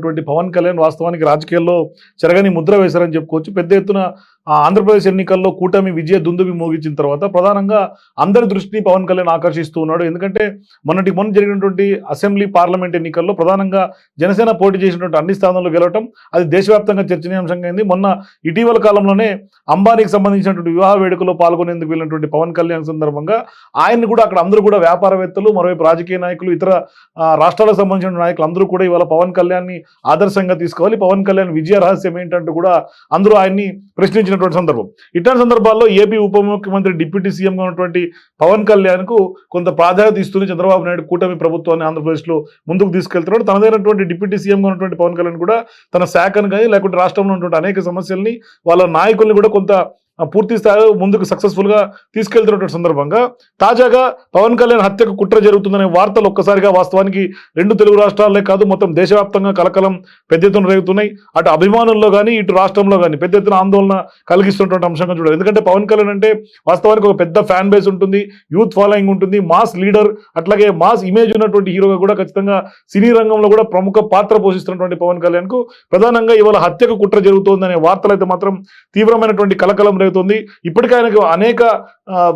ఉన్నటువంటి పవన్ కళ్యాణ్ వాస్తవానికి రాజకీయాల్లో చెరగని ముద్ర వేశారని చెప్పుకోవచ్చు. పెద్ద ఎత్తున ఆంధ్రప్రదేశ్ ఎన్నికల్లో కూటమి విజయ దుందుబి మోగించిన తర్వాత ప్రధానంగా అందరి దృష్టిని పవన్ కళ్యాణ్ ఆకర్షిస్తూ ఉన్నాడు. ఎందుకంటే మొన్నటి మొన్న జరిగినటువంటి అసెంబ్లీ పార్లమెంట్ ఎన్నికల్లో ప్రధానంగా జనసేన పోటీ చేసినటువంటి అన్ని స్థానాల్లో గెలవటం అది దేశవ్యాప్తంగా చర్చనీయాంశంగా అయింది. మొన్న ఇటీవల కాలంలోనే అంబానీకి సంబంధించినటువంటి వివాహ వేడుకలో పాల్గొనేందుకు వెళ్ళినటువంటి పవన్ కళ్యాణ్ సందర్భంగా ఆయన్ని కూడా అక్కడ అందరూ కూడా వ్యాపారవేత్తలు మరోవైపు రాజకీయ నాయకులు ఇతర రాష్ట్రాలకు సంబంధించిన నాయకులు అందరూ కూడా ఇవాళ పవన్ కళ్యాణ్ని ఆదర్శంగా తీసుకోవాలి. పవన్ కళ్యాణ్ విజయ రహస్యం ఏంటంటూ కూడా అందరూ ఆయన్ని ప్రశ్నించినటువంటి సందర్భం. ఇట్లాంటి సందర్భాల్లో ఏపీ ఉప ముఖ్యమంత్రి డిప్యూటీ సీఎంగా ఉన్నటువంటి పవన్ కళ్యాణ్కు కొంత ప్రాధాన్యత ఇస్తుంది. చంద్రబాబు నాయుడు కూటమి ప్రభుత్వాన్ని ఆంధ్రప్రదేశ్లో ముందుకు తీసుకెళ్తున్నాడు. తనదైనటువంటి డిప్యూటీ సీఎంగా ఉన్నటువంటి పవన్ కళ్యాణ్ కూడా తన శాఖను కానీ లేకుంటే రాష్ట్రంలో ఉన్నటువంటి అనేక సమస్యల్ని వాళ్ళ నాయకుల్ని కూడా కొంత పూర్తి స్థాయిలో ముందుకు సక్సెస్ఫుల్గా తీసుకెళ్తున్నటువంటి సందర్భంగా తాజాగా పవన్ కళ్యాణ్ హత్యకు కుట్ర జరుగుతుందనే వార్తలు ఒక్కసారిగా వాస్తవానికి రెండు తెలుగు రాష్ట్రాలే కాదు మొత్తం దేశవ్యాప్తంగా కలకలం పెద్ద ఎత్తున రేగుతున్నాయి. అటు అభిమానుల్లో కానీ ఇటు రాష్ట్రంలో కానీ పెద్ద ఎత్తున ఆందోళన కలిగిస్తున్నటువంటి అంశంగా చూడాలి ఎందుకంటే పవన్ కళ్యాణ్ అంటే వాస్తవానికి ఒక పెద్ద ఫ్యాన్ బేస్ ఉంటుంది యూత్ ఫాలోయింగ్ ఉంటుంది మాస్ లీడర్ అట్లాగే మాస్ ఇమేజ్ ఉన్నటువంటి హీరోగా కూడా ఖచ్చితంగా సినీ రంగంలో కూడా ప్రముఖ పాత్ర పోషిస్తున్నటువంటి పవన్ కళ్యాణ్కు ప్రధానంగా ఇవాళ హత్యకు కుట్ర జరుగుతోందనే వార్తలు అయితే మాత్రం తీవ్రమైనటువంటి కలకలం రేగుతుంది ఇప్పటికే ఆయనకు అనేక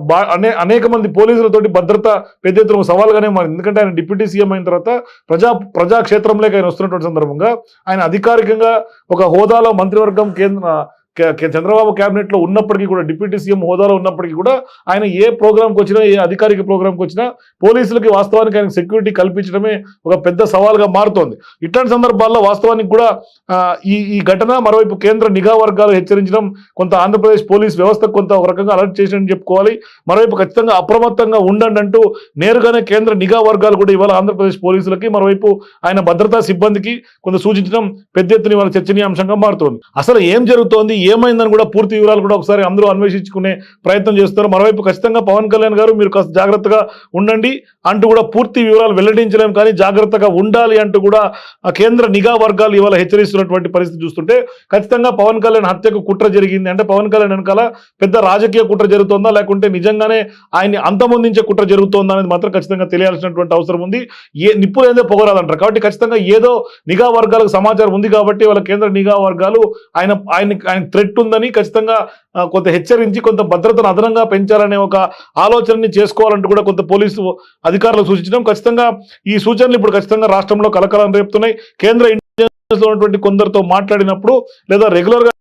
బా- అనే అనేక మంది పోలీసులతోటి భద్రత పెద్ద ఎత్తున సవాల్గానే మారింది. ఎందుకంటే ఆయన డిప్యూటీ సీఎం అయిన తర్వాత ప్రజా ప్రజాక్షేత్రంలోకి ఆయన వస్తున్నటువంటి సందర్భంగా ఆయన అధికారికంగా ఒక హోదాలో మంత్రివర్గం కేంద్ర చంద్రబాబు క్యాబినెట్లో లో ఉన్నప్పటికీ కూడా డిప్యూటీ సీఎం హోదాలో ఉన్నప్పటికీ కూడా ఆయన ఏ ప్రోగ్రామ్కి వచ్చినా ఏ అధికారిక ప్రోగ్రామ్కి వచ్చినా పోలీసులకి వాస్తవానికి ఆయన సెక్యూరిటీ కల్పించడమే ఒక పెద్ద సవాల్గా మారుతోంది. ఇట్లాంటి సందర్భాల్లో వాస్తవానికి కూడా ఈ ఈ ఘటన మరోవైపు కేంద్ర నిఘా వర్గాలు హెచ్చరించడం కొంత ఆంధ్రప్రదేశ్ పోలీస్ వ్యవస్థ కొంత ఒక రకంగా అలర్ట్ చేసినని చెప్పుకోవాలి. మరోవైపు ఖచ్చితంగా అప్రమత్తంగా ఉండండి అంటూ నేరుగానే కేంద్ర నిఘా వర్గాలు కూడా ఇవాళ ఆంధ్రప్రదేశ్ పోలీసులకి మరోవైపు ఆయన భద్రతా సిబ్బందికి కొంత సూచించడం పెద్ద ఎత్తున ఇవాళ చర్చనీయాంశంగా మారుతోంది. అసలు ఏం జరుగుతోంది? ఏమైందని కూడా పూర్తి వివరాలు కూడా ఒకసారి అందరూ అన్వేషించుకునే ప్రయత్నం చేస్తారు మరోవైపు ఖచ్చితంగా పవన్ కళ్యాణ్ గారు మీరు కాస్త జాగ్రత్తగా ఉండండి అంటూ కూడా పూర్తి వివరాలు వెల్లడించలేము కానీ జాగ్రత్తగా ఉండాలి అంటూ కూడా కేంద్ర నిఘా వర్గాలు ఇవాళ హెచ్చరిస్తున్నటువంటి పరిస్థితి చూస్తుంటే ఖచ్చితంగా పవన్ కళ్యాణ్ హత్యకు కుట్ర జరిగింది. అంటే పవన్ కళ్యాణ్ వెనకాల పెద్ద రాజకీయ కుట్ర జరుగుతోందా? లేకుంటే నిజంగానే ఆయన్ని అంతమొందించే కుట్ర జరుగుతోందా అనేది మాత్రం ఖచ్చితంగా తెలియాల్సినటువంటి అవసరం ఉంది. ఏ నిప్పులు ఏదో పొగరాదంటారు. కాబట్టి ఖచ్చితంగా ఏదో నిఘా వర్గాలకు సమాచారం ఉంది కాబట్టి వాళ్ళ కేంద్ర నిఘా వర్గాలు ఆయన ఆయన ఆయన థ్రెట్ ఉందని ఖచ్చితంగా కొంత హెచ్చరించి కొంత భద్రతను అదనంగా పెంచాలనే ఒక ఆలోచనని చేసుకోవాలంటూ కూడా కొంత పోలీసు అధికారులు సూచించడం ఖచ్చితంగా ఈ సూచనలు ఇప్పుడు ఖచ్చితంగా రాష్ట్రంలో కలకలం రేపుతున్నాయి. కేంద్ర ఇంటెలిజెన్స్లో ఉన్నటువంటి కొందరితో మాట్లాడినప్పుడు లేదా రెగ్యులర్గా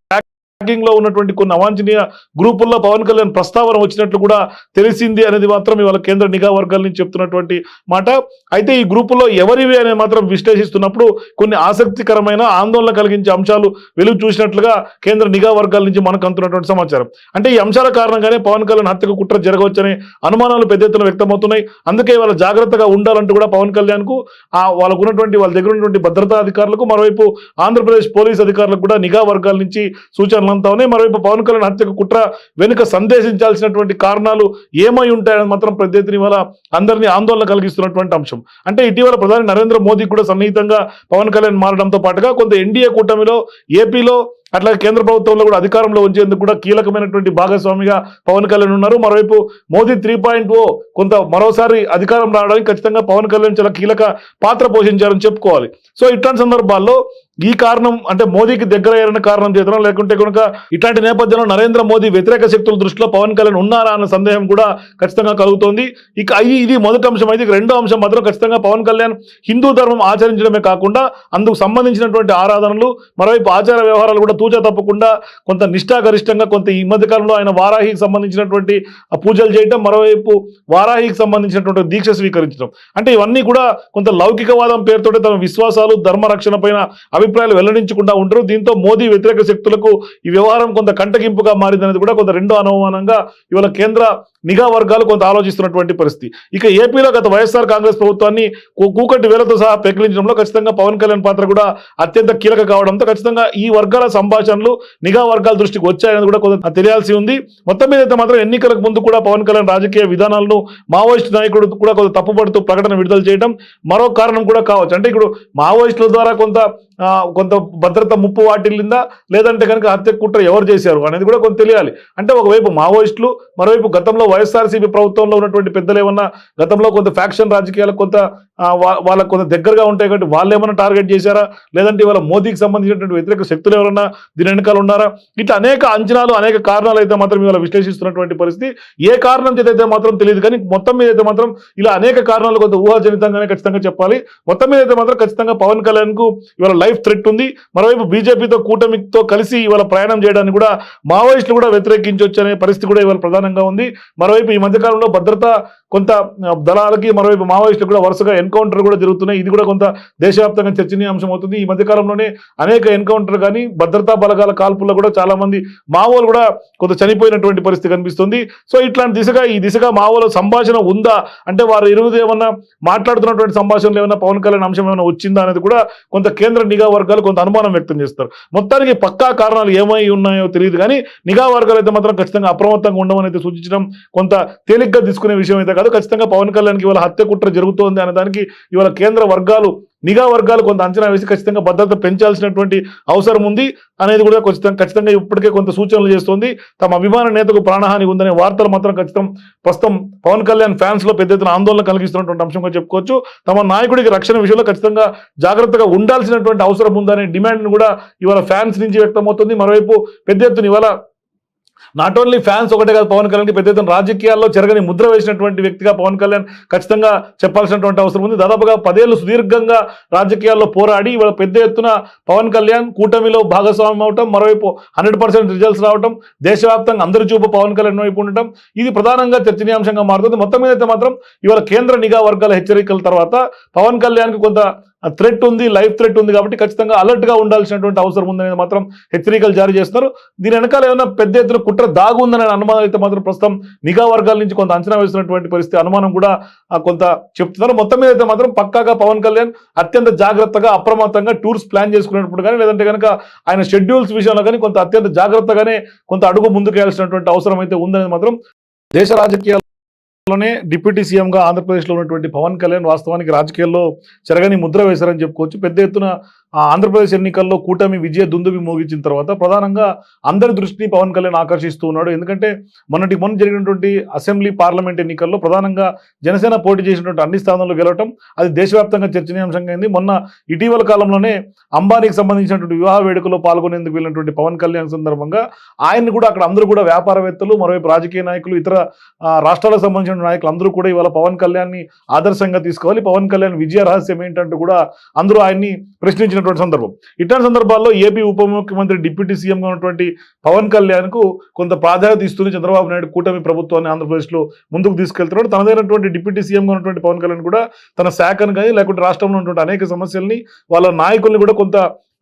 ట్రాకింగ్లో ఉన్నటువంటి కొన్ని అవాంఛనీయ గ్రూపుల్లో పవన్ కళ్యాణ్ ప్రస్తావన వచ్చినట్లు కూడా తెలిసింది అనేది మాత్రం ఇవాళ కేంద్ర నిఘా వర్గాల నుంచి చెప్తున్నటువంటి మాట. అయితే ఈ గ్రూపుల్లో ఎవరివి అనేది మాత్రం విశ్లేషిస్తున్నప్పుడు కొన్ని ఆసక్తికరమైన ఆందోళన కలిగించే అంశాలు వెలుగు చూసినట్లుగా కేంద్ర నిఘా వర్గాల నుంచి మనకు అందుతున్నటువంటి సమాచారం. అంటే ఈ అంశాల కారణంగానే పవన్ కళ్యాణ్ హత్యకు కుట్ర జరగవచ్చనే అనుమానాలు పెద్ద ఎత్తున వ్యక్తమవుతున్నాయి. అందుకే వాళ్ళ జాగ్రత్తగా ఉండాలంటూ కూడా పవన్ కళ్యాణ్కు ఆ వాళ్ళకు ఉన్నటువంటి వాళ్ళ దగ్గర ఉన్నటువంటి భద్రతా అధికారులకు మరోవైపు ఆంధ్రప్రదేశ్ పోలీస్ అధికారులకు కూడా నిఘా వర్గాల నుంచి సూచనలు అంతా ఉన్నాయి. మరోవైపు పవన్ కళ్యాణ్ హత్యకు కుట్ర వెనుక సందేశించాల్సినటువంటి కారణాలు ఏమై ఉంటాయని మాత్రం పెద్ద ఎత్తున ఇవాళ అందరినీ ఆందోళన కలిగిస్తున్నటువంటి అంశం. అంటే ఇటీవల ప్రధాని నరేంద్ర మోదీ కూడా సన్నిహితంగా పవన్ కళ్యాణ్ మారడంతో పాటుగా కొంత ఎన్డీఏ కూటమిలో ఏపీలో అట్లాగే కేంద్ర ప్రభుత్వంలో కూడా అధికారంలో ఉంచేందుకు కూడా కీలకమైనటువంటి భాగస్వామిగా పవన్ కళ్యాణ్ ఉన్నారు. మరోవైపు మోదీ త్రీ పాయింట్ ఓ కొంత మరోసారి అధికారం రావడానికి ఖచ్చితంగా పవన్ కళ్యాణ్ చాలా కీలక పాత్ర పోషించారని చెప్పుకోవాలి. సో ఇట్లాంటి సందర్భాల్లో ఈ కారణం అంటే మోదీకి దగ్గర అయ్యారన్న కారణం చేతనం లేకుంటే కనుక ఇట్లాంటి నేపథ్యంలో నరేంద్ర మోదీ వ్యతిరేక శక్తుల దృష్టిలో పవన్ కళ్యాణ్ ఉన్నారా అన్న సందేహం కూడా ఖచ్చితంగా కలుగుతోంది. ఇక ఇది ఇది మొదటి అంశం అయితే రెండో అంశం మాత్రం ఖచ్చితంగా పవన్ కళ్యాణ్ హిందూ ధర్మం ఆచరించడమే కాకుండా అందుకు సంబంధించినటువంటి ఆరాధనలు మరోవైపు ఆచార వ్యవహారాలు కూడా తూచా తప్పకుండా కొంత నిష్ఠాగరిష్టంగా కొంత ఈ మధ్య కాలంలో ఆయన వారాహికి సంబంధించినటువంటి పూజలు చేయడం మరోవైపు వారాహికి సంబంధించినటువంటి దీక్ష స్వీకరించడం అంటే ఇవన్నీ కూడా కొంత లౌకికవాదం పేరుతోటి తమ విశ్వాసాలు ధర్మ రక్షణ పైన అభిప్రాయాలు వెల్లడించకుండా ఉంటారు దీంతో మోదీ వ్యతిరేక శక్తులకు ఈ వ్యవహారం కొంత కంటగింపుగా మారిందనేది కూడా కొంత రెండో అనుమానంగా ఇవాళ కేంద్ర నిఘా వర్గాలు కొంత ఆలోచిస్తున్నటువంటి పరిస్థితి. ఇక ఏపీలో గత వైఎస్ఆర్ కాంగ్రెస్ ప్రభుత్వాన్ని కూ- కూకటి వేలతో సహా పెకిలించడంలో ఖచ్చితంగా పవన్ కళ్యాణ్ పాత్ర కూడా అత్యంత కీలక కావడంతో ఖచ్చితంగా ఈ వర్గాల సంభాషణలు నిఘా వర్గాల దృష్టికి వచ్చాయనేది కూడా కొంత తెలియాల్సి ఉంది. మొత్తం మీద అయితే మాత్రం ఎన్నికలకు ముందు కూడా పవన్ కళ్యాణ్ రాజకీయ విధానాలను మావోయిస్ట్ నాయకుడు కూడా కొంత తప్పుపడుతూ ప్రకటన విడుదల చేయడం మరో కారణం కూడా కావచ్చు. అంటే ఇప్పుడు మావోయిస్టుల ద్వారా కొంత కొంత భద్రత ముప్పు వాటిల్లిందా? లేదంటే కనుక హత్య కుట్ర ఎవరు చేశారు అనేది కూడా కొంత తెలియాలి. అంటే ఒకవైపు మావోయిస్టులు మరోవైపు గతంలో వైఎస్ఆర్సీపీ ప్రభుత్వంలో ఉన్నటువంటి పెద్దలు ఏమన్నా గతంలో కొంత ఫ్యాక్షన్ రాజకీయాలకు కొంత వా- వాళ్ళకు కొంత దగ్గరగా ఉంటాయి కాబట్టి వాళ్ళు ఏమైనా టార్గెట్ చేశారా? లేదంటే ఇవాళ మోదీకి సంబంధించినటువంటి వ్యతిరేక శక్తులు ఎవరన్నా దీని వెనకాల ఉన్నారా? ఇట్లా అనేక అంచనాలు అనేక కారణాలు అయితే మాత్రం ఇవాళ విశ్లేషిస్తున్నటువంటి పరిస్థితి. ఏ కారణం చేతైతే అయితే మాత్రం తెలియదు. కానీ మొత్తం మీద అయితే మాత్రం ఇలా అనేక కారణాలు కొంత ఊహాజనితంగానే ఖచ్చితంగా చెప్పాలి. మొత్తం మీద అయితే మాత్రం ఖచ్చితంగా పవన్ కళ్యాణ్కు లైఫ్ లైఫ్ థ్రెట్ ఉంది మరోవైపు బీజేపీతో కూటమితో కలిసి ఇవాళ ప్రయాణం చేయడానికి కూడా మావోయిస్టులు కూడా వ్యతిరేకించవచ్చు అనే పరిస్థితి కూడా ఇవాళ ప్రధానంగా ఉంది. మరోవైపు ఈ మధ్యకాలంలో భద్రత కొంత దళాలకి మరోవైపు మావోయిస్టులు కూడా వరుసగా ఎన్కౌంటర్ కూడా జరుగుతున్నాయి. ఇది కూడా కొంత దేశవ్యాప్తంగా చర్చనీయాంశం అవుతుంది. ఈ మధ్యకాలంలోనే అనేక ఎన్కౌంటర్ కానీ భద్రతా బలగాల కాల్పుల్లో కూడా చాలా మంది మావోలు కూడా కొంత చనిపోయినటువంటి పరిస్థితి కనిపిస్తుంది. సో ఇట్లాంటి దిశగా ఈ దిశగా మావోల సంభాషణ ఉందా? అంటే వారు ఇరువుది ఏమన్నా మాట్లాడుతున్నటువంటి సంభాషణలు ఏమైనా పవన్ కళ్యాణ్ అంశం ఏమైనా వచ్చిందా అనేది కూడా కొంత కేంద్ర నిఘా వర్గాలు కొంత అనుమానం వ్యక్తం చేస్తారు. మొత్తానికి పక్కా కారణాలు ఏమై ఉన్నాయో తెలియదు కానీ నిఘా వర్గాలు అయితే మాత్రం ఖచ్చితంగా అప్రమత్తంగా ఉండమని అయితే సూచించడం కొంత తేలిగ్గా తీసుకునే విషయం అయితే కాదు. ఖచ్చితంగా పవన్ కళ్యాణ్కి ఇవాళ హత్య కుట్ర జరుగుతోంది అనే దానికి ఇవాళ కేంద్ర వర్గాలు నిఘా వర్గాలు కొంత అంచనా వేసి ఖచ్చితంగా భద్రత పెంచాల్సినటువంటి అవసరం ఉంది అనేది కూడా ఖచ్చితంగా ఖచ్చితంగా ఇప్పటికే కొంత సూచనలు చేస్తోంది. తమ అభిమాన నేతకు ప్రాణహాని ఉందనే వార్తలు మాత్రం ఖచ్చితం ప్రస్తుతం పవన్ కళ్యాణ్ ఫ్యాన్స్లో పెద్ద ఎత్తున ఆందోళన కలిగిస్తున్నటువంటి అంశంగా చెప్పుకోవచ్చు. తమ నాయకుడికి రక్షణ విషయంలో ఖచ్చితంగా జాగ్రత్తగా ఉండాల్సినటువంటి అవసరం ఉందనే డిమాండ్ కూడా ఇవాళ ఫ్యాన్స్ నుంచి వ్యక్తమవుతుంది. మరోవైపు పెద్ద ఎత్తున ఇవాళ నాట్ ఓన్లీ ఫ్యాన్స్ ఒకటే కాదు పవన్ కళ్యాణ్కి పెద్ద ఎత్తున రాజకీయాల్లో చెరగని ముద్ర వేసినటువంటి వ్యక్తిగా పవన్ కళ్యాణ్ ఖచ్చితంగా చెప్పాల్సినటువంటి అవసరం ఉంది. దాదాపుగా పదేళ్ళు సుదీర్ఘంగా రాజకీయాల్లో పోరాడి ఇవాళ పెద్ద ఎత్తున పవన్ కళ్యాణ్ కూటమిలో భాగస్వామ్యం అవటం మరోవైపు హండ్రెడ్ పర్సెంట్ రిజల్ట్స్ రావటం దేశవ్యాప్తంగా అందరి చూపు పవన్ కళ్యాణ్ వైపు ఉండటం ఇది ప్రధానంగా చర్చనీయాంశంగా మారుతుంది. మొత్తం మీద అయితే మాత్రం ఇవాళ కేంద్ర నిఘా వర్గాల హెచ్చరికల తర్వాత పవన్ కళ్యాణ్కి కొంత థ్రెట్ ఉంది లైఫ్ థ్రెట్ ఉంది కాబట్టి ఖచ్చితంగా అలర్ట్గా గా ఉండాల్సినటువంటి అవసరం ఉందనేది మాత్రం హెచ్చరికలు జారీ చేస్తున్నారు. దీని వెనకాల ఏమైనా పెద్ద ఎత్తున కుట్ర దాగు ఉందనే అనుమానం అయితే మాత్రం ప్రస్తుతం నిఘా వర్గాల నుంచి కొంత అంచనా వేస్తున్నటువంటి పరిస్థితి అనుమానం కూడా కొంత చెప్తున్నారు. మొత్తం మీద అయితే మాత్రం పక్కాగా పవన్ కళ్యాణ్ అత్యంత జాగ్రత్తగా అప్రమత్తంగా టూర్స్ ప్లాన్ చేసుకునేటప్పుడు కానీ లేదంటే కనుక ఆయన షెడ్యూల్స్ విషయంలో కానీ కొంత అత్యంత జాగ్రత్తగానే కొంత అడుగు ముందుకు వేయాల్సినటువంటి అవసరం అయితే ఉందనేది మాత్రం దేశ లోనే డిప్యూటీ సీఎంగా ఆంధ్రప్రదేశ్లో ఉన్నటువంటి పవన్ కళ్యాణ్ వాస్తవానికి రాజకీయాల్లో చెరగని ముద్ర వేశారని చెప్పుకోవచ్చు. పెద్ద ఎత్తున ఆంధ్రప్రదేశ్ ఎన్నికల్లో కూటమి విజయ దుందుబి మోగించిన తర్వాత ప్రధానంగా అందరి దృష్టిని పవన్ కళ్యాణ్ ఆకర్షిస్తూ ఉన్నాడు. ఎందుకంటే మొన్నటి మొన్న జరిగినటువంటి అసెంబ్లీ పార్లమెంట్ ఎన్నికల్లో ప్రధానంగా జనసేన పోటీ చేసినటువంటి అన్ని స్థానాల్లో గెలవటం అది దేశవ్యాప్తంగా చర్చనీయాంశంగా అయింది. మొన్న ఇటీవల కాలంలోనే అంబానీకి సంబంధించినటువంటి వివాహ వేడుకలో పాల్గొనేందుకు వెళ్ళినటువంటి పవన్ కళ్యాణ్ సందర్భంగా ఆయన్ని కూడా అక్కడ అందరూ కూడా వ్యాపారవేత్తలు మరోవైపు రాజకీయ నాయకులు ఇతర రాష్ట్రాలకు సంబంధించిన నాయకులు అందరూ కూడా ఇవాళ పవన్ కళ్యాణ్ని ఆదర్శంగా తీసుకోవాలి. పవన్ కళ్యాణ్ విజయ రహస్యం ఏంటంటూ కూడా అందరూ ఆయన్ని ప్రశ్నించిన ఉన్నటువంటి సందర్భం. ఇట్లాంటి సందర్భాల్లో ఏపీ ఉప ముఖ్యమంత్రి డిప్యూటీ సీఎంగా ఉన్నటువంటి పవన్ కళ్యాణ్కు కొంత ప్రాధాన్యత ఇస్తుంది చంద్రబాబు నాయుడు కూటమి ప్రభుత్వాన్ని ఆంధ్రప్రదేశ్లో ముందుకు తీసుకెళ్తున్నాడు. తనదైనటువంటి డిప్యూటీ సీఎంగా ఉన్నటువంటి పవన్ కళ్యాణ్ కూడా తన శాఖను కానీ లేకుంటే రాష్ట్రంలో ఉన్నటువంటి అనేక సమస్యల్ని వాళ్ళ నాయకుల్ని కూడా కొంత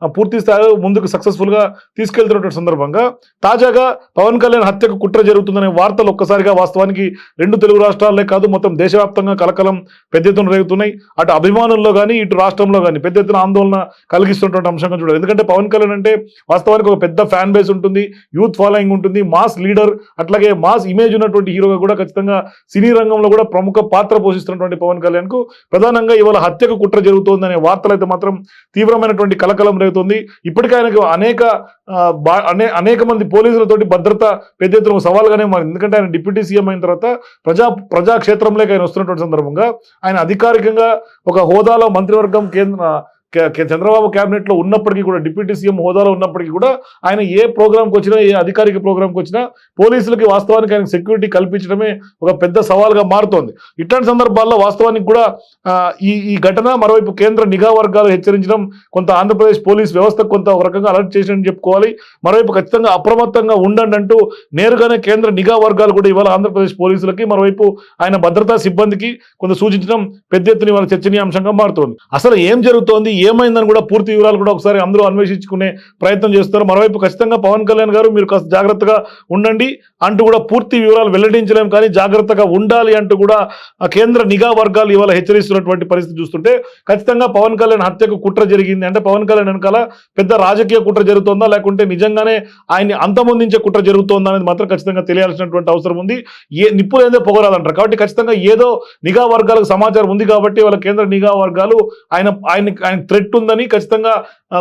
పూర్తి స్థాయిలో ముందుకు సక్సెస్ఫుల్గా తీసుకెళ్తున్నటువంటి సందర్భంగా తాజాగా పవన్ కళ్యాణ్ హత్యకు కుట్ర జరుగుతుందనే వార్తలు ఒక్కసారిగా వాస్తవానికి రెండు తెలుగు రాష్ట్రాలే కాదు మొత్తం దేశవ్యాప్తంగా కలకలం పెద్ద ఎత్తున రేగుతున్నాయి. అటు అభిమానుల్లో కానీ ఇటు రాష్ట్రంలో కానీ పెద్ద ఎత్తున ఆందోళన కలిగిస్తున్నటువంటి అంశంగా చూడాలి ఎందుకంటే పవన్ కళ్యాణ్ అంటే వాస్తవానికి ఒక పెద్ద ఫ్యాన్ బేస్ ఉంటుంది యూత్ ఫాలోయింగ్ ఉంటుంది మాస్ లీడర్ అట్లాగే మాస్ ఇమేజ్ ఉన్నటువంటి హీరోగా కూడా ఖచ్చితంగా సినీ రంగంలో కూడా ప్రముఖ పాత్ర పోషిస్తున్నటువంటి పవన్ కళ్యాణ్కు ప్రధానంగా ఇవాళ హత్యకు కుట్ర జరుగుతోందనే వార్తలు అయితే మాత్రం తీవ్రమైనటువంటి కలకలం జరుగుతుంది. ఇప్పటికే ఆయనకు అనేక ఆ, బా- అనే అనేక మంది పోలీసులతోటి భద్రత పెద్ద ఎత్తున సవాల్గానే మారింది. ఎందుకంటే ఆయన డిప్యూటీ సీఎం అయిన తర్వాత ప్రజా ప్రజాక్షేత్రంలోకి ఆయన వస్తున్నటువంటి సందర్భంగా ఆయన అధికారికంగా ఒక హోదాలో మంత్రివర్గం కేంద్ర చంద్రబాబు క్యాబినెట్లో లో ఉన్నప్పటికీ కూడా డిప్యూటీ సీఎం హోదాలో ఉన్నప్పటికీ కూడా ఆయన ఏ ప్రోగ్రామ్కి వచ్చినా ఏ అధికారిక ప్రోగ్రామ్కి వచ్చినా పోలీసులకి వాస్తవానికి ఆయన సెక్యూరిటీ కల్పించడమే ఒక పెద్ద సవాల్గా మారుతోంది. ఇట్లాంటి సందర్భాల్లో వాస్తవానికి కూడా ఈ ఈ ఘటన మరోవైపు కేంద్ర నిఘా వర్గాలు హెచ్చరించడం కొంత ఆంధ్రప్రదేశ్ పోలీస్ వ్యవస్థ కొంత ఒక రకంగా అలర్ట్ చేసినని చెప్పుకోవాలి. మరోవైపు ఖచ్చితంగా అప్రమత్తంగా ఉండండి అంటూ నేరుగానే కేంద్ర నిఘా వర్గాలు కూడా ఇవాళ ఆంధ్రప్రదేశ్ పోలీసులకి మరోవైపు ఆయన భద్రతా సిబ్బందికి కొంత సూచించడం పెద్ద ఎత్తున ఇవాళ చర్చనీయాంశంగా మారుతోంది. అసలు ఏం జరుగుతోంది? ఏమైందని కూడా పూర్తి వివరాలు కూడా ఒకసారి అందరూ అన్వేషించుకునే ప్రయత్నం చేస్తారు. మరోవైపు ఖచ్చితంగా పవన్ కళ్యాణ్ గారు మీరు కాస్త జాగ్రత్తగా ఉండండి అంటూ కూడా పూర్తి వివరాలు వెల్లడించలేం కానీ జాగ్రత్తగా ఉండాలి అంటూ కూడా కేంద్ర నిఘా వర్గాలు ఇవాళ హెచ్చరిస్తున్నటువంటి పరిస్థితి చూస్తుంటే ఖచ్చితంగా పవన్ కళ్యాణ్ హత్యకు కుట్ర జరిగింది. అంటే పవన్ కళ్యాణ్ వెనకాల పెద్ద రాజకీయ కుట్ర జరుగుతోందా? లేకుంటే నిజంగానే ఆయన్ని అంతమొందించే కుట్ర జరుగుతోందా అనేది మాత్రం ఖచ్చితంగా తెలియాల్సినటువంటి అవసరం ఉంది. ఏ నిప్పులు ఏదో పొగరాదంటారు. కాబట్టి ఖచ్చితంగా ఏదో నిఘా వర్గాలకు సమాచారం ఉంది కాబట్టి వాళ్ళ కేంద్ర నిఘా వర్గాలు ఆయన ఆయన ఆయన థ్రెట్ ఉందని ఖచ్చితంగా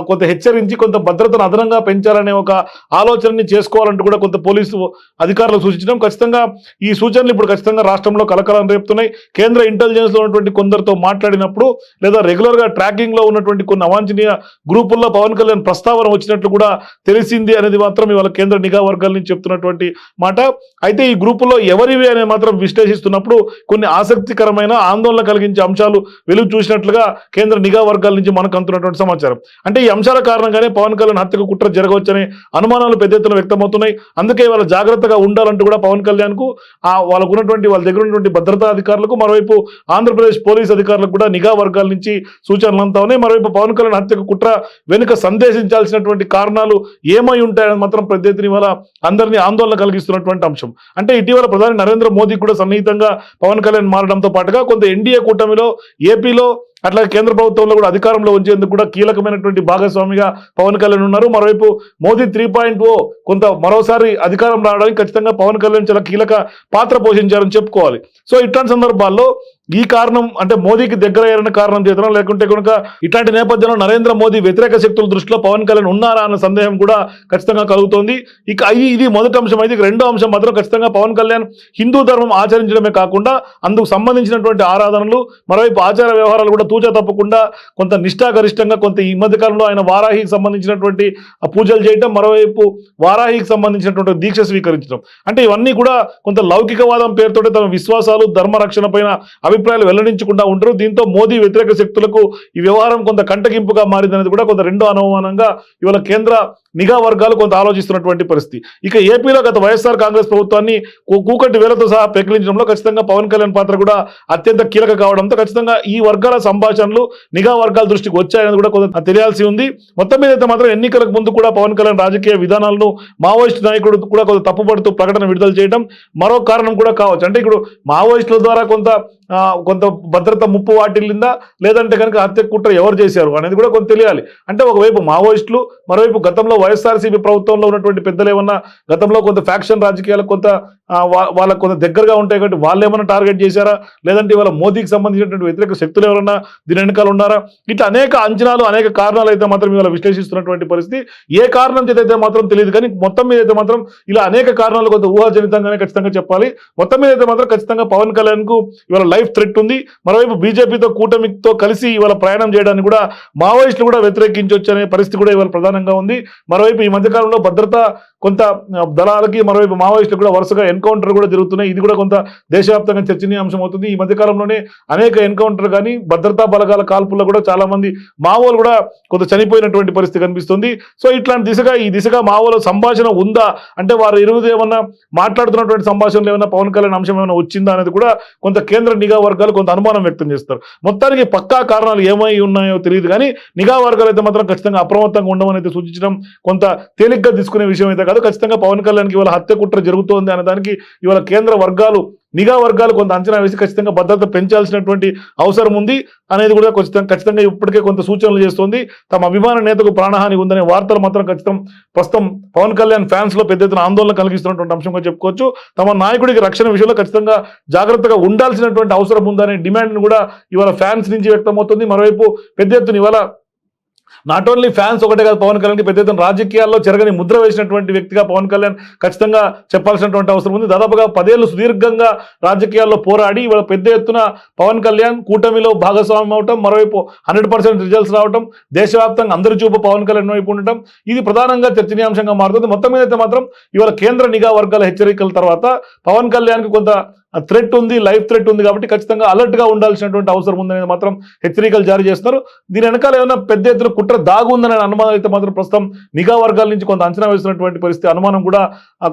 కొంత హెచ్చరించి కొంత భద్రతను అదనంగా పెంచాలనే ఒక ఆలోచనని చేసుకోవాలంటూ కూడా కొంత పోలీసు అధికారులు సూచించడం ఖచ్చితంగా ఈ సూచనలు ఇప్పుడు ఖచ్చితంగా రాష్ట్రంలో కలకలం రేపుతున్నాయి. కేంద్ర ఇంటెలిజెన్స్లో ఉన్నటువంటి కొందరితో మాట్లాడినప్పుడు లేదా రెగ్యులర్గా ట్రాకింగ్లో ఉన్నటువంటి కొన్ని అవాంఛనీయ గ్రూపుల్లో పవన్ కళ్యాణ్ ప్రస్తావన వచ్చినట్లు కూడా తెలిసింది అనేది మాత్రం ఇవాళ కేంద్ర నిఘా వర్గాల నుంచి చెప్తున్నటువంటి మాట. అయితే ఈ గ్రూపులో ఎవరివి అనేది మాత్రం విశ్లేషిస్తున్నప్పుడు కొన్ని ఆసక్తికరమైన ఆందోళన కలిగించే అంశాలు వెలుగు చూసినట్లుగా కేంద్ర నిఘా వర్గాల నుంచి మనకు అందుతున్నటువంటి సమాచారం. అంటే ఈ అంశాల కారణంగానే పవన్ కళ్యాణ్ హత్యకు కుట్ర జరగవచ్చనే అనుమానాలు పెద్ద ఎత్తున వ్యక్తమవుతున్నాయి. అందుకే వాళ్ళ జాగ్రత్తగా ఉండాలంటూ కూడా పవన్ కళ్యాణ్కు ఆ వాళ్ళకు ఉన్నటువంటి వాళ్ళ దగ్గర ఉన్నటువంటి భద్రతా అధికారులకు మరోవైపు ఆంధ్రప్రదేశ్ పోలీస్ అధికారులకు కూడా నిఘా వర్గాల నుంచి సూచనలు అంతా ఉన్నాయి. మరోవైపు పవన్ కళ్యాణ్ హత్యకు కుట్ర వెనుక సందేశించాల్సినటువంటి కారణాలు ఏమై ఉంటాయని మాత్రం పెద్ద ఎత్తున ఇవాళ అందరినీ ఆందోళన కలిగిస్తున్నటువంటి అంశం. అంటే ఇటీవల ప్రధాని నరేంద్ర మోదీ కూడా సన్నిహితంగా పవన్ కళ్యాణ్ మారడంతో పాటుగా కొంత ఎన్డీఏ కూటమిలో ఏపీలో అట్లాగే కేంద్ర ప్రభుత్వంలో కూడా అధికారంలో ఉంచేందుకు కూడా కీలకమైనటువంటి భాగస్వామిగా పవన్ కళ్యాణ్ ఉన్నారు. మరోవైపు మోదీ త్రీ పాయింట్ ఓ కొంత మరోసారి అధికారం రావడానికి ఖచ్చితంగా పవన్ కళ్యాణ్ చాలా కీలక పాత్ర పోషించారని చెప్పుకోవాలి. సో ఇట్లాంటి సందర్భాల్లో ఈ కారణం అంటే మోదీకి దగ్గర అయ్యారన్న కారణం చేతనా లేకుంటే కనుక ఇట్లాంటి నేపథ్యంలో నరేంద్ర మోదీ వ్యతిరేక శక్తుల దృష్టిలో పవన్ కళ్యాణ్ ఉన్నారా అన్న సందేహం కూడా ఖచ్చితంగా కలుగుతోంది. ఇక అయి ఇది మొదటి అంశం. అయితే రెండో అంశం మాత్రం ఖచ్చితంగా పవన్ కళ్యాణ్ హిందూ ధర్మం ఆచరించడమే కాకుండా అందుకు సంబంధించినటువంటి ఆరాధనలు మరోవైపు ఆచార వ్యవహారాలు కూడా తూచా తప్పకుండా కొంత నిష్ఠాగరిష్టంగా కొంత ఈ మధ్య కాలంలో ఆయన వారాహికి సంబంధించినటువంటి పూజలు చేయటం మరోవైపు వారాహికి సంబంధించినటువంటి దీక్ష స్వీకరించడం అంటే ఇవన్నీ కూడా కొంత లౌకికవాదం పేరుతో తమ విశ్వాసాలు ధర్మ రక్షణ పైన అభిప్రాయాలు వెల్లడించకుండా ఉంటారు దీంతో మోదీ వ్యతిరేక శక్తులకు ఈ వ్యవహారం కొంత కంటగింపుగా మారిందనేది కూడా కొంత రెండో అనుమానంగా ఇవాళ కేంద్ర నిఘా వర్గాలు కొంత ఆలోచిస్తున్నటువంటి పరిస్థితి. ఇక ఏపీలో గత వైఎస్ఆర్ కాంగ్రెస్ ప్రభుత్వాన్ని కూకటి వేలతో సహా పెకిలించడంలో ఖచ్చితంగా పవన్ కళ్యాణ్ పాత్ర కూడా అత్యంత కీలక కావడంతో ఖచ్చితంగా ఈ వర్గాల సంభాషణలు నిఘా వర్గాల దృష్టికి వచ్చాయని కూడా కొంత తెలియాల్సి ఉంది. మొత్తం మీద అయితే మాత్రం ఎన్నికలకు ముందు కూడా పవన్ కళ్యాణ్ రాజకీయ విధానాలను మావోయిస్ట్ నాయకుడు కూడా కొంత తప్పుపడుతూ ప్రకటన విడుదల చేయడం మరో కారణం కూడా కావచ్చు. అంటే ఇప్పుడు మావోయిస్టుల ద్వారా కొంత కొంత భద్రత ముప్పు వాటిల్లిందా? లేదంటే కనుక హత్య కుట్ర ఎవరు చేశారు అనేది కూడా కొంత తెలియాలి. అంటే ఒకవైపు మావోయిస్టులు మరోవైపు గతంలో వైఎస్ఆర్సీపీ ప్రభుత్వంలో ఉన్నటువంటి పెద్దలు ఏమన్నా గతంలో కొంత ఫ్యాక్షన్ రాజకీయాలు కొంత వా- వాళ్ళకు కొంత దగ్గరగా ఉంటాయి కాబట్టి వాళ్ళు ఏమైనా టార్గెట్ చేశారా? లేదంటే ఇవాళ మోదీకి సంబంధించినటువంటి వ్యతిరేక శక్తులు ఎవరన్నా దీని వెనకాల ఉన్నారా? ఇట్లా అనేక అంచనాలు అనేక కారణాలు అయితే మాత్రం ఇవాళ విశ్లేషిస్తున్నటువంటి పరిస్థితి. ఏ కారణం చేతైతే అయితే మాత్రం తెలియదు కానీ మొత్తం మీద అయితే మాత్రం ఇలా అనేక కారణాలు కొంత ఊహాజనితంగానే ఖచ్చితంగా చెప్పాలి. మొత్తం మీద అయితే మాత్రం ఖచ్చితంగా పవన్ కళ్యాణ్కు ఇవాళ లైఫ్ థ్రెట్ ఉంది. మరోవైపు బీజేపీతో కూటమితో కలిసి ఇవాళ ప్రయాణం చేయడానికి కూడా మావోయిస్టులు కూడా వ్యతిరేకించవచ్చు అనే పరిస్థితి కూడా ఇవాళ ప్రధానంగా ఉంది. మరోవైపు ఈ మధ్యకాలంలో భద్రతా కొంత దళాలకి మరోవైపు మావోయిస్టులు కూడా వరుసగా ఎన్కౌంటర్ కూడా జరుగుతున్నాయి. ఇది కూడా కొంత దేశవ్యాప్తంగా చర్చనీయాంశం అవుతుంది. ఈ మధ్యకాలంలోనే అనేక ఎన్కౌంటర్ కానీ భద్రతా బలగాల కాల్పుల్లో కూడా చాలా మంది మావోలు కూడా కొంత చనిపోయినటువంటి పరిస్థితి కనిపిస్తుంది. సో ఇట్లాంటి దిశగా ఈ దిశగా మావోల సంభాషణ ఉందా? అంటే వారు ఇరువురు ఏమన్నా మాట్లాడుతున్నటువంటి సంభాషణలు ఏమైనా పవన్ కళ్యాణ్ అంశం ఏమైనా వచ్చిందా అనేది కూడా కొంత కేంద్ర నిఘా వర్గాలు కొంత అనుమానం వ్యక్తం చేస్తారు. మొత్తానికి పక్కా కారణాలు ఏమై ఉన్నాయో తెలియదు కానీ నిఘా వర్గాలు అయితే మాత్రం ఖచ్చితంగా అప్రమత్తంగా ఉండమని అయితే సూచించడం కొంత తేలిగ్గా తీసుకునే విషయం అయితే కాదు ఖచ్చితంగా పవన్ కళ్యాణ్కి ఇవాళ హత్య కుట్ర జరుగుతోంది అనే దానికి ఇవాళ కేంద్ర వర్గాలు నిఘా వర్గాలు కొంత అంచనా వేసి ఖచ్చితంగా భద్రత పెంచాల్సినటువంటి అవసరం ఉంది అనేది కూడా ఖచ్చితంగా ఖచ్చితంగా ఇప్పటికే కొంత సూచనలు చేస్తోంది. తమ అభిమాన నేతకు ప్రాణహాని ఉందనే వార్తలు మాత్రం ఖచ్చితం ప్రస్తుతం పవన్ కళ్యాణ్ ఫ్యాన్స్లో పెద్ద ఎత్తున ఆందోళన కలిగిస్తున్నటువంటి అంశంగా చెప్పుకోవచ్చు. తమ నాయకుడికి రక్షణ విషయంలో ఖచ్చితంగా జాగ్రత్తగా ఉండాల్సినటువంటి అవసరం ఉందనే డిమాండ్ కూడా ఇవాళ ఫ్యాన్స్ నుంచి వ్యక్తమవుతుంది. మరోవైపు పెద్ద ఎత్తున ఇవాళ నాట్ ఓన్లీ ఫ్యాన్స్ ఒకటే కాదు పవన్ కళ్యాణ్కి పెద్ద ఎత్తున రాజకీయాల్లో చెరగని ముద్ర వేసినటువంటి వ్యక్తిగా పవన్ కళ్యాణ్ ఖచ్చితంగా చెప్పాల్సినటువంటి అవసరం ఉంది. దాదాపుగా పదేళ్ళు సుదీర్ఘంగా రాజకీయాల్లో పోరాడి ఇవాళ పెద్ద ఎత్తున పవన్ కళ్యాణ్ కూటమిలో భాగస్వామ్యం అవటం మరోవైపు హండ్రెడ్ పర్సెంట్ రిజల్ట్స్ రావటం దేశవ్యాప్తంగా అందరి చూపు పవన్ కళ్యాణ్ వైపు ఉండటం ఇది ప్రధానంగా చర్చనీయాంశంగా మారుతుంది. మొత్తం మీద అయితే మాత్రం ఇవాళ కేంద్ర నిఘా వర్గాల హెచ్చరికల తర్వాత పవన్ కళ్యాణ్కి కొంత థ్రెట్ ఉంది లైఫ్ థ్రెట్ ఉంది కాబట్టి ఖచ్చితంగా అలర్ట్గా ఉండాల్సినటువంటి అవసరం ఉందనేది మాత్రం హెచ్చరికలు జారీ చేస్తున్నారు. దీని వెనకాల ఏమైనా పెద్ద ఎత్తున కుట్ర దాగు ఉందనే అనుమానం అయితే మాత్రం ప్రస్తుతం నిఘా వర్గాల నుంచి కొంత అంచనా వేస్తున్నటువంటి పరిస్థితి అనుమానం కూడా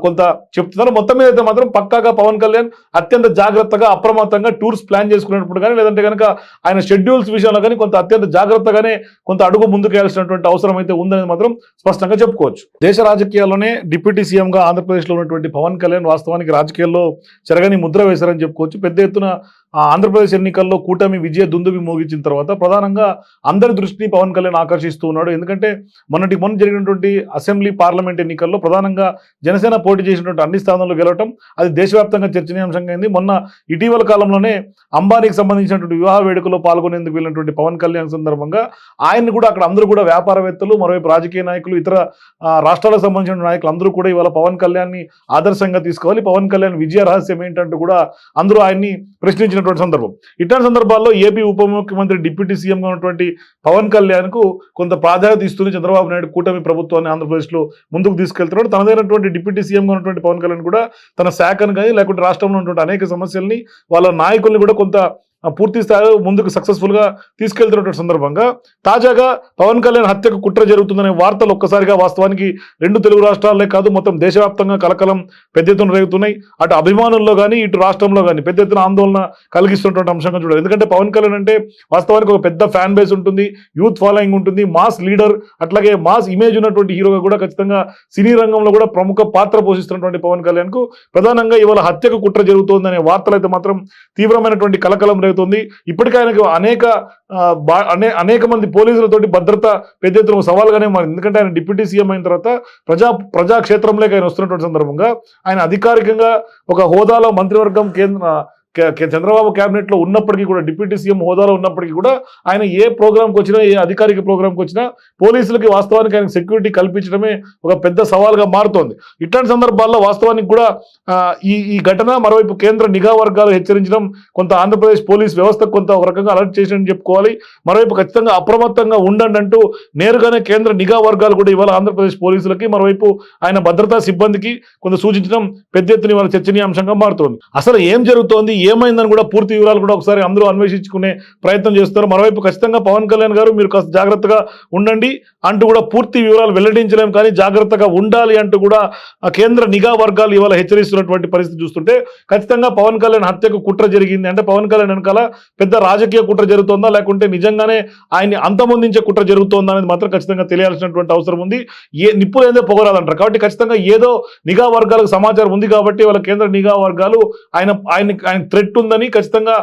కొంత చెప్తున్నారు. మొత్తం మీద అయితే మాత్రం పక్కాగా పవన్ కళ్యాణ్ అత్యంత జాగ్రత్తగా అప్రమత్తంగా టూర్స్ ప్లాన్ చేసుకునేటప్పుడు కానీ లేదంటే కనుక ఆయన షెడ్యూల్స్ విషయంలో కానీ కొంత అత్యంత జాగ్రత్తగానే కొంత అడుగు ముందుకేయాల్సినటువంటి అవసరం అయితే ఉందనేది మాత్రం స్పష్టంగా చెప్పుకోవచ్చు. దేశ రాజకీయాల్లోనే డిప్యూటీ సీఎంగా ఆంధ్రప్రదేశ్లో ఉన్నటువంటి పవన్ కళ్యాణ్ వాస్తవానికి రాజకీయాల్లో చెరగని ముద్ర వేశారని చెప్పుకోవచ్చు పెద్ద ఎత్తున ఆంధ్రప్రదేశ్ ఎన్నికల్లో కూటమి విజయ దుందుబి మోగించిన తర్వాత ప్రధానంగా అందరి దృష్టిని పవన్ కళ్యాణ్ ఆకర్షిస్తూ ఉన్నాడు. ఎందుకంటే మొన్నటి మొన్న జరిగినటువంటి అసెంబ్లీ పార్లమెంట్ ఎన్నికల్లో ప్రధానంగా జనసేన పోటీ చేసినటువంటి అన్ని స్థానాల్లో గెలవటం అది దేశవ్యాప్తంగా చర్చనీయాంశంగా అయింది. మొన్న ఇటీవల కాలంలోనే అంబానీకి సంబంధించినటువంటి వివాహ వేడుకలో పాల్గొనేందుకు వెళ్ళినటువంటి పవన్ కళ్యాణ్ సందర్భంగా ఆయన్ని కూడా అక్కడ అందరూ కూడా వ్యాపారవేత్తలు మరోవైపు రాజకీయ నాయకులు ఇతర ఆ, రాష్ట్రాలకు సంబంధించిన నాయకులు అందరూ కూడా ఇవాళ పవన్ కళ్యాణ్ని ఆదర్శంగా తీసుకోవాలి. పవన్ కళ్యాణ్ విజయ రహస్యం ఏంటంటూ కూడా అందరూ ఆయన్ని వచ్చినటువంటి సందర్భం. ఇట్లాంటి సందర్భాల్లో ఏపీ ఉప ముఖ్యమంత్రి డిప్యూటీ సీఎంగా ఉన్నటువంటి పవన్ కళ్యాణ్కు కొంత ప్రాధాన్యత ఇస్తూనే చంద్రబాబు నాయుడు కూటమి ప్రభుత్వాన్ని ఆంధ్రప్రదేశ్లో ముందుకు తీసుకెళ్తున్నాడు. తనదైనటువంటి డిప్యూటీ సీఎంగా ఉన్నటువంటి పవన్ కళ్యాణ్ కూడా తన శాఖను కానీ లేకుంటే రాష్ట్రంలో ఉన్నటువంటి అనేక సమస్యల్ని వాళ్ళ నాయకుల్ని కూడా కొంత పూర్తి స్థాయిలో ముందుకు సక్సెస్ఫుల్గా తీసుకెళ్తున్నటువంటి సందర్భంగా తాజాగా పవన్ కళ్యాణ్ హత్యకు కుట్ర జరుగుతుందనే వార్తలు ఒక్కసారిగా వాస్తవానికి రెండు తెలుగు రాష్ట్రాలే కాదు మొత్తం దేశవ్యాప్తంగా కలకలం పెద్ద ఎత్తున రేగుతున్నాయి అటు అభిమానుల్లో కానీ ఇటు రాష్ట్రంలో కానీ పెద్ద ఎత్తున ఆందోళన కలిగిస్తున్నటువంటి అంశంగా చూడాలి. ఎందుకంటే పవన్ కళ్యాణ్ అంటే వాస్తవానికి ఒక పెద్ద ఫ్యాన్ బేస్ ఉంటుంది యూత్ ఫాలోయింగ్ ఉంటుంది మాస్ లీడర్ అట్లాగే మాస్ ఇమేజ్ ఉన్నటువంటి హీరోగా కూడా ఖచ్చితంగా సినీ రంగంలో కూడా ప్రముఖ పాత్ర పోషిస్తున్నటువంటి పవన్ కళ్యాణ్కు ప్రధానంగా ఇవాళ హత్యకు కుట్ర జరుగుతోందనే వార్తలు అయితే మాత్రం తీవ్రమైనటువంటి కలకలం రేగుతుంది ఇప్పటికే ఆయనకు అనేక అనే అనేక మంది పోలీసులతోటి భద్రత పెద్ద ఎత్తున సవాల్గానే మారింది. ఎందుకంటే ఆయన డిప్యూటీ సీఎం అయిన తర్వాత ప్రజా ప్రజాక్షేత్రంలోకి ఆయన వస్తున్నటువంటి సందర్భంగా ఆయన అధికారికంగా ఒక హోదాలో మంత్రివర్గం కేంద్ర చంద్రబాబు క్యాబినెట్లో లో ఉన్నప్పటికీ కూడా డిప్యూటీ సీఎం హోదాలో ఉన్నప్పటికీ కూడా ఆయన ఏ ప్రోగ్రామ్కి వచ్చినా ఏ అధికారిక ప్రోగ్రామ్కి వచ్చినా పోలీసులకి వాస్తవానికి ఆయన సెక్యూరిటీ కల్పించడమే ఒక పెద్ద సవాల్గా మారుతోంది. ఇట్లాంటి సందర్భాల్లో వాస్తవానికి కూడా ఈ ఈ ఘటన మరోవైపు కేంద్ర నిఘా వర్గాలు హెచ్చరించడం కొంత ఆంధ్రప్రదేశ్ పోలీస్ వ్యవస్థ కొంత ఒక రకంగా అలర్ట్ చేసినని చెప్పుకోవాలి. మరోవైపు ఖచ్చితంగా అప్రమత్తంగా ఉండండి అంటూ నేరుగానే కేంద్ర నిఘా వర్గాలు కూడా ఇవాళ ఆంధ్రప్రదేశ్ పోలీసులకి మరోవైపు ఆయన భద్రతా సిబ్బందికి కొంత సూచించడం పెద్ద ఎత్తున ఇవాళ చర్చనీయాంశంగా మారుతోంది. అసలు ఏం జరుగుతోంది? ఏమైందని కూడా పూర్తి వివరాలు కూడా ఒకసారి అందరూ అన్వేషించుకునే ప్రయత్నం చేస్తారు మరోవైపు ఖచ్చితంగా పవన్ కళ్యాణ్ గారు మీరు కాస్త జాగ్రత్తగా ఉండండి అంటూ కూడా పూర్తి వివరాలు వెల్లడించలేము కానీ జాగ్రత్తగా ఉండాలి అంటూ కూడా కేంద్ర నిఘా వర్గాలు ఇవాళ హెచ్చరిస్తున్నటువంటి పరిస్థితి చూస్తుంటే ఖచ్చితంగా పవన్ కళ్యాణ్ హత్యకు కుట్ర జరిగింది. అంటే పవన్ కళ్యాణ్ వెనకాల పెద్ద రాజకీయ కుట్ర జరుగుతోందా లేకుంటే నిజంగానే ఆయన్ని అంతమొందించే కుట్ర జరుగుతోందా అనేది మాత్రం ఖచ్చితంగా తెలియాల్సినటువంటి అవసరం ఉంది. ఏ నిప్పులు ఏదో పొగరాలంటారు కాబట్టి ఖచ్చితంగా ఏదో నిఘా వర్గాలకు సమాచారం ఉంది కాబట్టి వాళ్ళ కేంద్ర నిఘా వర్గాలు ఆయన ఆయన ఆయన థ్రెట్ ఉందని ఖచ్చితంగా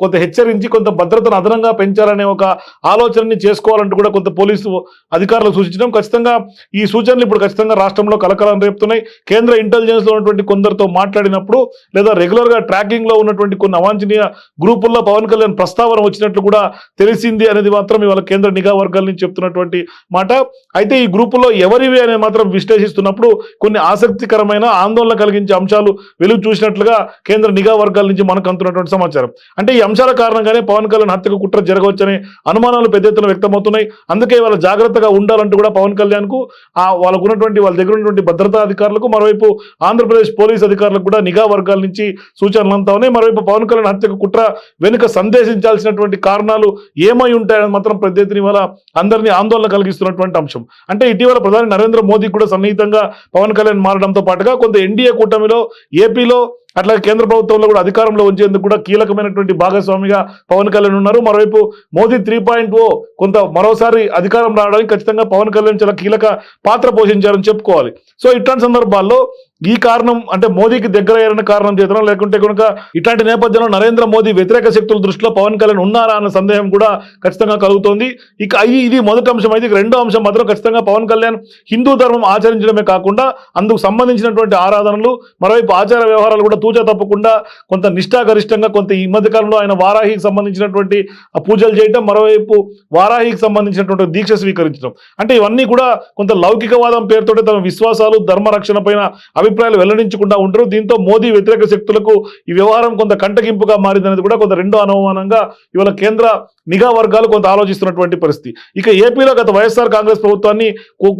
కొంత హెచ్చరించి కొంత భద్రతను అదనంగా పెంచాలనే ఒక ఆలోచనని చేసుకోవాలంటూ కూడా కొంత పోలీసు అధికారులు సూచించడం. ఖచ్చితంగా ఈ సూచనలు ఇప్పుడు ఖచ్చితంగా రాష్ట్రంలో కలకలం రేపుతున్నాయి. కేంద్ర ఇంటెలిజెన్స్లో ఉన్నటువంటి కొందరితో మాట్లాడినప్పుడు లేదా రెగ్యులర్గా ట్రాకింగ్లో ఉన్నటువంటి కొన్ని అవాంఛనీయ గ్రూపుల్లో పవన్ కళ్యాణ్ ప్రస్తావన వచ్చినట్లు కూడా తెలిసింది అనేది మాత్రం ఇవాళ కేంద్ర నిఘా వర్గాల నుంచి చెప్తున్నటువంటి మాట. అయితే ఈ గ్రూపులో ఎవరివి అనేది మాత్రం విశ్లేషిస్తున్నప్పుడు కొన్ని ఆసక్తికరమైన ఆందోళన కలిగించే అంశాలు వెలుగు చూసినట్లుగా కేంద్ర నిఘా వర్గాల నుంచి మనకు అందుతున్నటువంటి సమాచారం. అంటే ఈ అంశాల కారణంగానే పవన్ కళ్యాణ్ హత్యకు కుట్ర జరగవచ్చనే అనుమానాలు పెద్ద ఎత్తున వ్యక్తమవుతున్నాయి. అందుకే వాళ్ళ జాగ్రత్తగా ఉండాలంటూ కూడా పవన్ కళ్యాణ్కు ఆ వాళ్ళకు ఉన్నటువంటి వాళ్ళ దగ్గర ఉన్నటువంటి భద్రతా అధికారులకు మరోవైపు ఆంధ్రప్రదేశ్ పోలీస్ అధికారులకు కూడా నిఘా వర్గాల నుంచి సూచనలు అంతా ఉన్నాయి. మరోవైపు పవన్ కళ్యాణ్ హత్యకు కుట్ర వెనుక సందేశించాల్సినటువంటి కారణాలు ఏమై ఉంటాయని మాత్రం పెద్ద ఎత్తున ఇవాళ అందరినీ ఆందోళన కలిగిస్తున్నటువంటి అంశం. అంటే ఇటీవల ప్రధాని నరేంద్ర మోదీ కూడా సన్నిహితంగా పవన్ కళ్యాణ్ మారడంతో పాటుగా కొంత ఎన్డీఏ కూటమిలో ఏపీలో అట్లాగే కేంద్ర ప్రభుత్వంలో కూడా అధికారంలో ఉంచేందుకు కూడా కీలకమైనటువంటి భాగస్వామిగా పవన్ కళ్యాణ్ ఉన్నారు. మరోవైపు మోదీ త్రీ పాయింట్ కొంత మరోసారి అధికారం రావడానికి ఖచ్చితంగా పవన్ కళ్యాణ్ చాలా కీలక పాత్ర పోషించారని చెప్పుకోవాలి. సో ఇట్లాంటి సందర్భాల్లో ఈ కారణం అంటే మోదీకి దగ్గర అయ్యారన్న కారణం చేతనం లేకుంటే కనుక ఇట్లాంటి నేపథ్యంలో నరేంద్ర మోదీ వ్యతిరేక శక్తుల దృష్టిలో పవన్ కళ్యాణ్ ఉన్నారా అన్న సందేహం కూడా ఖచ్చితంగా కలుగుతోంది. ఇక ఇది ఇది మొదటి అంశం. అయితే రెండో అంశం మాత్రం ఖచ్చితంగా పవన్ కళ్యాణ్ హిందూ ధర్మం ఆచరించడమే కాకుండా అందుకు సంబంధించినటువంటి ఆరాధనలు మరోవైపు ఆచార వ్యవహారాలు కూడా తూచా తప్పకుండా కొంత నిష్ఠాగరిష్టంగా కొంత ఈ మధ్య కాలంలో ఆయన వారాహికి సంబంధించినటువంటి పూజలు చేయటం మరోవైపు వారాహికి సంబంధించినటువంటి దీక్ష స్వీకరించడం అంటే ఇవన్నీ కూడా కొంత లౌకికవాదం పేరుతోటి తమ విశ్వాసాలు ధర్మ రక్షణ పైన అభిప్రాయాలు వెల్లడించకుండా ఉంటారు దీంతో మోదీ వ్యతిరేక శక్తులకు ఈ వ్యవహారం కొంత కంటగింపుగా మారిందనేది కూడా కొంత రెండో అనుమానంగా ఇవాళ కేంద్ర నిఘా వర్గాలు కొంత ఆలోచిస్తున్నటువంటి పరిస్థితి. ఇక ఏపీలో గత వైఎస్ఆర్ కాంగ్రెస్ ప్రభుత్వాన్ని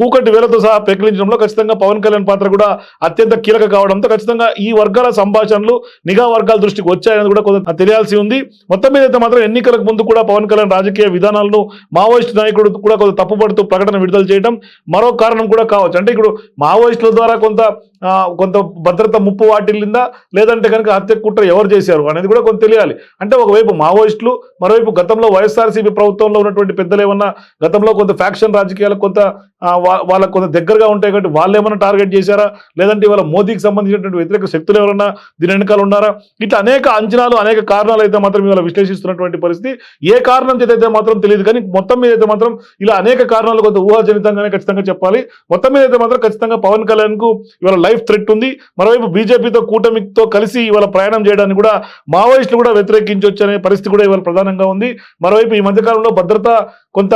కూకటి వేలతో సహా పెకిలించడంలో ఖచ్చితంగా పవన్ కళ్యాణ్ పాత్ర కూడా అత్యంత కీలక కావడంతో ఖచ్చితంగా ఈ వర్గాల సంభాషణలు నిఘా వర్గాల దృష్టికి వచ్చాయని కూడా కొంత తెలియాల్సి ఉంది. మొత్తం మీద అయితే మాత్రం ఎన్నికలకు ముందు కూడా పవన్ కళ్యాణ్ రాజకీయ విధానాలను మావోయిస్ట్ నాయకుడు కూడా కొంత తప్పుపడుతూ ప్రకటన విడుదల చేయడం మరో కారణం కూడా కావచ్చు. అంటే ఇప్పుడు మావోయిస్టుల ద్వారా కొంత కొంత భద్రత ముప్పు వాటిల్లిందా? లేదంటే కనుక హత్య కుట్ర ఎవరు చేశారు? అనేది కూడా కొంత తెలియాలి. అంటే ఒకవైపు మావోయిస్టులు మరోవైపు గతంలో వైఎస్ఆర్సీపీ ప్రభుత్వంలో ఉన్నటువంటి పెద్దలు ఏమన్నా గతంలో కొంత ఫ్యాక్షన్ రాజకీయాలకు కొంత వా- వాళ్ళకు కొంత దగ్గరగా ఉంటాయి కాబట్టి వాళ్ళు ఏమైనా టార్గెట్ చేశారా? లేదంటే ఇవాళ మోదీకి సంబంధించినటువంటి వ్యతిరేక శక్తులు ఎవరన్నా దీని వెనకాల ఉన్నారా? ఇట్లా అనేక అంచనాలు అనేక కారణాలు అయితే మాత్రం ఇవాళ విశ్లేషిస్తున్నటువంటి పరిస్థితి. ఏ కారణం చేతైతే అయితే మాత్రం తెలియదు. కానీ మొత్తం మీద అయితే మాత్రం ఇలా అనేక కారణాలు కొంత ఊహాజనితంగానే ఖచ్చితంగా చెప్పాలి. మొత్తం మీద అయితే మాత్రం ఖచ్చితంగా పవన్ కళ్యాణ్కు ఇవాళ లైఫ్ థ్రెట్ ఉంది. మరోవైపు బీజేపీతో కూటమితో కలిసి ఇవాళ ప్రయాణం చేయడానికి కూడా మావోయిస్టులు కూడా వ్యతిరేకించవచ్చు అనే పరిస్థితి కూడా ఇవాళ ప్రధానంగా ఉంది. మరోవైపు ఈ మధ్యకాలంలో భద్రత కొంత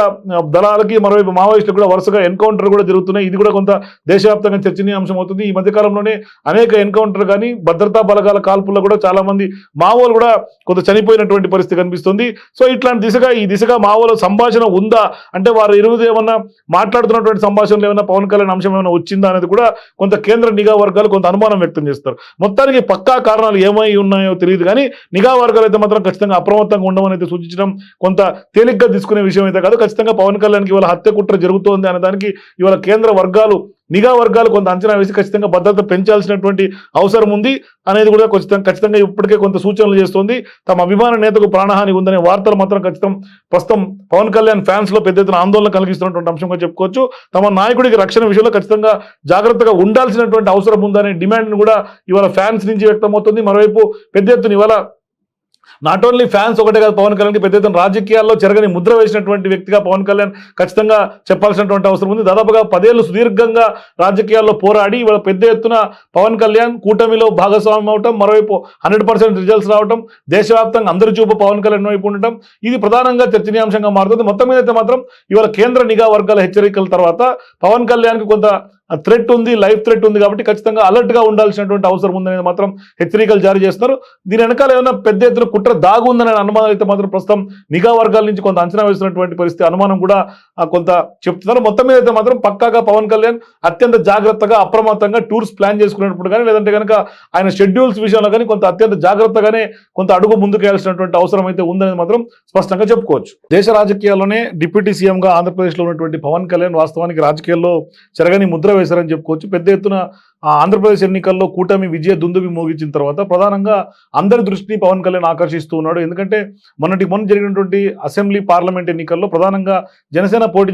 దళాలకి మరోవైపు మావోయిస్టులు కూడా వరుసగా ఎన్కౌంటర్ కూడా జరుగుతున్నాయి. ఇది కూడా కొంత దేశవ్యాప్తంగా చర్చనీయాంశం అవుతుంది. ఈ మధ్యకాలంలోనే అనేక ఎన్కౌంటర్ కానీ భద్రతా బలగాల కాల్పుల్లో కూడా చాలా మంది మావోలు కూడా కొంత చనిపోయినటువంటి పరిస్థితి కనిపిస్తుంది. సో ఇట్లాంటి దిశగా ఈ దిశగా మావోల సంభాషణ ఉందా? అంటే వారు ఇరువురు ఏమన్నా మాట్లాడుతున్నటువంటి సంభాషణలు ఏమైనా పవన్ కళ్యాణ్ అంశం ఏమైనా వచ్చిందా అనేది కూడా కొంత కేంద్ర నిఘా వర్గాలు కొంత అనుమానం వ్యక్తం చేస్తారు. మొత్తానికి పక్కా కారణాలు ఏమై ఉన్నాయో తెలియదు కానీ నిఘా వర్గాలు అయితే మాత్రం ఖచ్చితంగా అప్రమత్తంగా ఉండమని అయితే సూచించడం కొంత తేలిగ్గా తీసుకునే విషయం అయితే కాదు. ఖచ్చితంగా పవన్ కళ్యాణ్కి ఇవాళ హత్య కుట్ర జరుగుతోంది అనే దానికి ఇవాళ కేంద్ర వర్గాలు నిఘా వర్గాలు కొంత అంచనా వేసి ఖచ్చితంగా భద్రత పెంచాల్సినటువంటి అవసరం ఉంది అనేది కూడా ఖచ్చితంగా ఖచ్చితంగా ఇప్పటికే కొంత సూచనలు చేస్తోంది. తమ అభిమాన నేతకు ప్రాణహాని ఉందనే వార్తలు మాత్రం ఖచ్చితం ప్రస్తుతం పవన్ కళ్యాణ్ ఫ్యాన్స్లో పెద్ద ఎత్తున ఆందోళన కలిగిస్తున్నటువంటి అంశంగా చెప్పుకోవచ్చు. తమ నాయకుడికి రక్షణ విషయంలో ఖచ్చితంగా జాగ్రత్తగా ఉండాల్సినటువంటి అవసరం ఉందనే డిమాండ్ కూడా ఇవాళ ఫ్యాన్స్ నుంచి వ్యక్తమవుతుంది. మరోవైపు పెద్ద ఎత్తున ఇవాళ నాట్ ఓన్లీ ఫ్యాన్స్ ఒకటే కాదు పవన్ కళ్యాణ్కి పెద్ద ఎత్తున రాజకీయాల్లో చెరగని ముద్ర వేసినటువంటి వ్యక్తిగా పవన్ కళ్యాణ్ ఖచ్చితంగా చెప్పాల్సినటువంటి అవసరం ఉంది. దాదాపుగా పదేళ్ళు సుదీర్ఘంగా రాజకీయాల్లో పోరాడి ఇవాళ పెద్ద ఎత్తున పవన్ కళ్యాణ్ కూటమిలో భాగస్వామ్యం అవటం మరోవైపు హండ్రెడ్ పర్సెంట్ రిజల్ట్స్ రావటం దేశవ్యాప్తంగా అందరి చూపు పవన్ కళ్యాణ్ వైపు ఉండటం ఇది ప్రధానంగా చర్చనీయాంశంగా మారుతుంది. మొత్తం మీద అయితే మాత్రం ఇవాళ కేంద్ర నిఘా వర్గాల హెచ్చరికల తర్వాత పవన్ కళ్యాణ్కి కొంత థ్రెట్ ఉంది లైఫ్ థ్రెట్ ఉంది కాబట్టి ఖచ్చితంగా అలర్ట్గా ఉండాల్సినటువంటి అవసరం ఉందనేది మాత్రం హెచ్చరికలు జారీ చేస్తున్నారు. దీని వెనకాల ఏమైనా పెద్ద ఎత్తున కుట్ర దాగు ఉందనే అనుమానం అయితే మాత్రం ప్రస్తుతం నిఘా వర్గాల నుంచి కొంత అంచనా వేస్తున్నటువంటి పరిస్థితి అనుమానం కూడా కొంత చెప్తున్నారు. మొత్తం మీద అయితే మాత్రం పక్కాగా పవన్ కళ్యాణ్ అత్యంత జాగ్రత్తగా అప్రమత్తంగా టూర్స్ ప్లాన్ చేసుకునేటప్పుడు కానీ లేదంటే కనుక ఆయన షెడ్యూల్స్ విషయంలో కానీ కొంత అత్యంత జాగ్రత్తగానే కొంత అడుగు ముందుకేయాల్సినటువంటి అవసరం అయితే ఉందనేది మాత్రం స్పష్టంగా చెప్పుకోవచ్చు. దేశ రాజకీయాల్లోనే డిప్యూటీ సీఎంగా ఆంధ్రప్రదేశ్లో ఉన్నటువంటి పవన్ కళ్యాణ్ వాస్తవానికి రాజకీయాల్లో చెరగని ముద్ర వేశారని చెప్పుకోవచ్చు. పెద్ద ఎత్తున ఆంధ్రప్రదేశ్ ఎన్నికల్లో కూటమి విజయ దుందుబి మోగించిన తర్వాత ప్రధానంగా అందరి దృష్టిని పవన్ కళ్యాణ్ ఆకర్షిస్తూ ఉన్నాడు. ఎందుకంటే మొన్నటి మొన్న జరిగినటువంటి అసెంబ్లీ పార్లమెంట్ ఎన్నికల్లో ప్రధానంగా జనసేన పోటీ